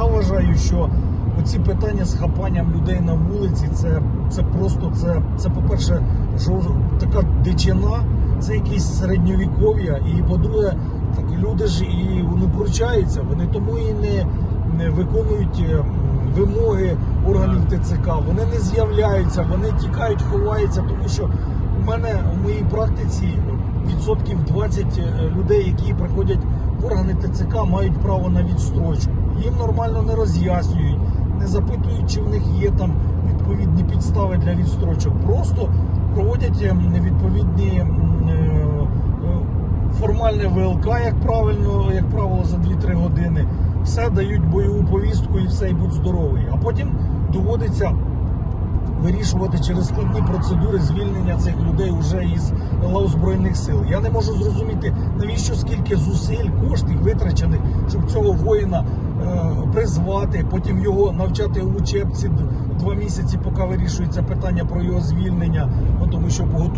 Я вважаю, що оці питання з хапанням людей на вулиці, це, це просто це, це по-перше, така дичина, це якісь середньовіков'я. І по-друге, так люди ж і ну, пручаються, вони тому і не, не виконують е, вимоги органів ТЦК. Вони не з'являються, вони тікають, ховаються, тому що у мене у моїй практиці відсотків 20 людей, які приходять в органи ТЦК, мають право на відстрочку. Їм нормально не роз'яснюють, не запитують, чи в них є там відповідні підстави для відстрочок. Просто проводять ем, відповідні е, е, формальне ВЛК, як правильно, як правило, за 2-3 години. Все дають бойову повістку і все, і будь здоровий. А потім доводиться вирішувати через складні процедури звільнення цих людей вже із лав збройних сил. Я не можу зрозуміти, навіщо скільки зусиль, коштів витрачених, щоб цього воїна е, призвати, потім його навчати в учебці два місяці, поки вирішується питання про його звільнення, ну, тому що поготу.